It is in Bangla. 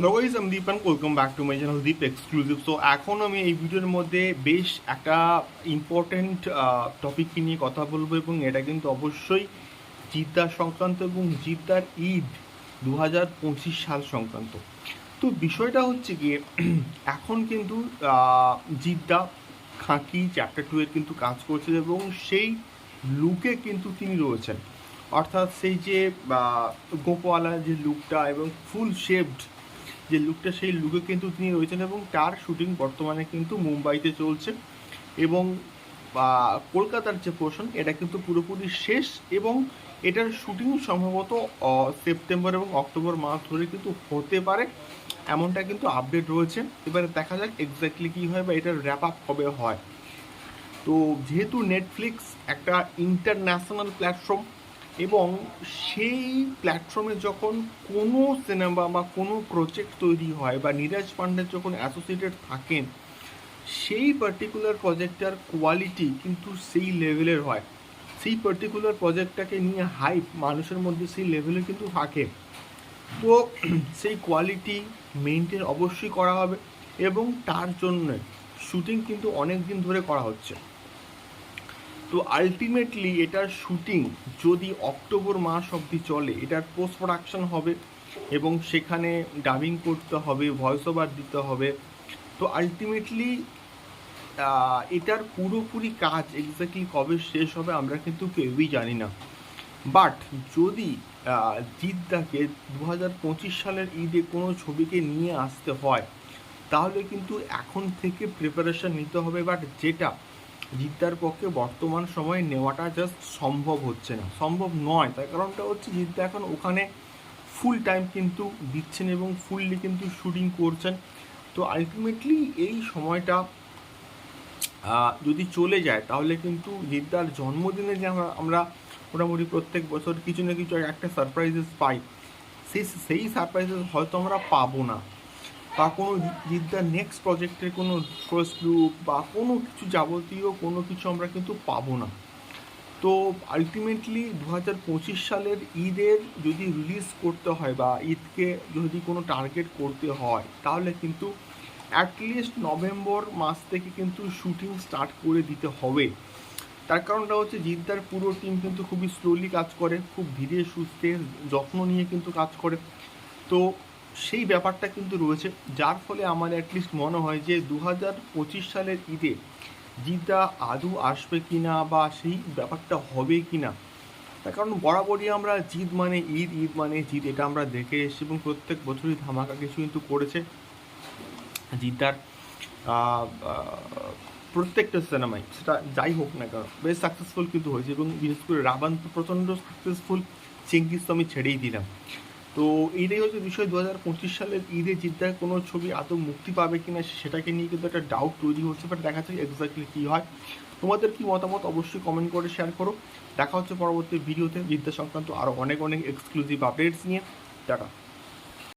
হ্যালো গাইজ আমি Deep and welcome back to my channel Deep exclusive so এখন আমি এই ভিডিওর মধ্যে বেশ একটা ইম্পর্ট্যান্ট টপিক নিয়ে কথা বলব এবং এটা কিন্তু অবশ্যই জিদ্দার সংক্রান্ত এবং জিদ্দার ঈদ দু হাজার পঁচিশ সাল সংক্রান্ত। তো বিষয়টা হচ্ছে গিয়ে, এখন কিন্তু জিদ্দা খাঁকি চ্যাপ্টার টু এর কিন্তু কাজ করছে এবং সেই লুকে কিন্তু তিনি রয়েছেন। অর্থাৎ সেই যে গোপওয়ালা যে লুকটা এবং ফুল শেপড যে লুকটা সেই লুকে কিন্তু তিনি রয়েছেন এবং তার শুটিং বর্তমানে কিন্তু মুম্বাইতে চলছে এবং আহ, কলকাতার যে পোর্শন এটা কিন্তু পুরোপুরি শেষ এবং এটার শুটিং সম্ভবত সেপ্টেম্বর এবং অক্টোবর মাস ধরে কিন্তু হতে পারে। এমনটা কিন্তু আপডেট রয়েছে। এবারে দেখা যাক এক্স্যাক্টলি কী হয় বা এটার র্যাপ আপ কবে হয়। তো যেহেতু নেটফ্লিক্স একটা ইন্টারন্যাশনাল প্ল্যাটফর্ম এবং সেই প্ল্যাটফর্মে যখন কোনো সিনেমা বা কোনো প্রজেক্ট তৈরি হয় বা নীরজ পান্ডে যখন অ্যাসোসিয়েটেড থাকেন, সেই পার্টিকুলার প্রজেক্টটার কোয়ালিটি কিন্তু সেই লেভেলের হয়। সেই পার্টিকুলার প্রজেক্টটাকে নিয়ে হাইপ মানুষের মধ্যে সেই লেভেলে কিন্তু থাকে। তো সেই কোয়ালিটি মেনটেন অবশ্যই করা হবে এবং তার জন্য শুটিং কিন্তু অনেক দিন ধরে করা হচ্ছে। তো আলটিমেটলি এটার শুটিং যদি অক্টোবর মাস অবধি চলে, এটার পোস্ট প্রোডাকশন হবে এবং সেখানে ডাবিং করতে হবে ভয়েস ওভার দিতে হবে। তো আলটিমেটলি এটার পুরোপুরি কাজ এক্স্যাক্টলি কবে শেষ হবে আমরা কিন্তু কেউই জানি না। বাট যদি জিদ্দাকে দু হাজার পঁচিশ সালের ঈদে কোনো ছবিকে নিয়ে আসতে হয়, তাহলে কিন্তু এখন থেকে প্রিপারেশন নিতে হবে। বাট যেটা জিদ্দার পক্ষে বর্তমান সময়ে নেওয়াটা জাস্ট সম্ভব হচ্ছে না। সম্ভব নয়। তার কারণটা হচ্ছে জিদ্দা এখন ওখানে ফুল টাইম কিন্তু দিচ্ছেন এবং ফুললি কিন্তু শুটিং করছেন। তো আলটিমেটলি এই সময়টা যদি চলে যায়, তাহলে কিন্তু জিদ্দার জন্মদিনে যে আমরা আমরা মোটামুটি প্রত্যেক বছর কিছু না কিছু একটা সারপ্রাইজেস পাই। সেই সেই সারপ্রাইজেস হয়তো আমরা পাবো না। বা কোনো জিদ্দার নেক্সট প্রজেক্টের কোনো ফার্স্ট গ্রুপ বা কোনো কিছু যাবতীয় কোনো কিছু আমরা কিন্তু পাবো না। তো আলটিমেটলি দু হাজার পঁচিশ সালের ঈদের যদি রিলিজ করতে হয় বা ঈদকে যদি কোনো টার্গেট করতে হয়, তাহলে কিন্তু অ্যাটলিস্ট নভেম্বর মাস থেকে কিন্তু শুটিং স্টার্ট করে দিতে হবে। তার কারণটা হচ্ছে জিদ্দার পুরো টিম কিন্তু খুবই স্লোলি কাজ করে, খুব ধীরে সুস্থে যত্ন নিয়ে কিন্তু কাজ করে। তো সেই ব্যাপারটা কিন্তু রয়েছে, যার ফলে আমার অ্যাটলিস্ট মনে হয় যে দু পঁচিশ সালের ঈদে জিদ্দা আদৌ আসবে কি না বা সেই ব্যাপারটা হবে কি না তার কারণ বরাবরই আমরা জিদ মানে ঈদ ঈদ মানে জিদ, এটা আমরা দেখে এসেছি এবং প্রত্যেক বছরই ধামাকা কিছু কিন্তু করেছে জিদ্দার প্রত্যেকটা সিনেমাই সেটা যাই হোক না কেন, বেশ সাকসেসফুল কিন্তু হয়েছে এবং বিশেষ করে রাবান তো প্রচণ্ড সাকসেসফুল চেঙ্গিস তো আমি ছেড়েই দিলাম। তো এইটাই হচ্ছে বিষয় দু হাজার পঁচিশ সালের ঈদে জিদ্দার কোনো ছবি আদৌ মুক্তি পাবে কিনা সেটাকে নিয়ে কিন্তু একটা ডাউট তৈরি হচ্ছে বাট দেখা যাচ্ছে এক্স্যাক্টলি কী হয়। তোমাদের কি মতামত অবশ্যই কমেন্ট করে শেয়ার করো। দেখা হচ্ছে পরবর্তী ভিডিওতে বিদ্যা সংক্রান্ত আরও অনেক অনেক এক্সক্লুসিভ আপডেটস নিয়ে। টাটা।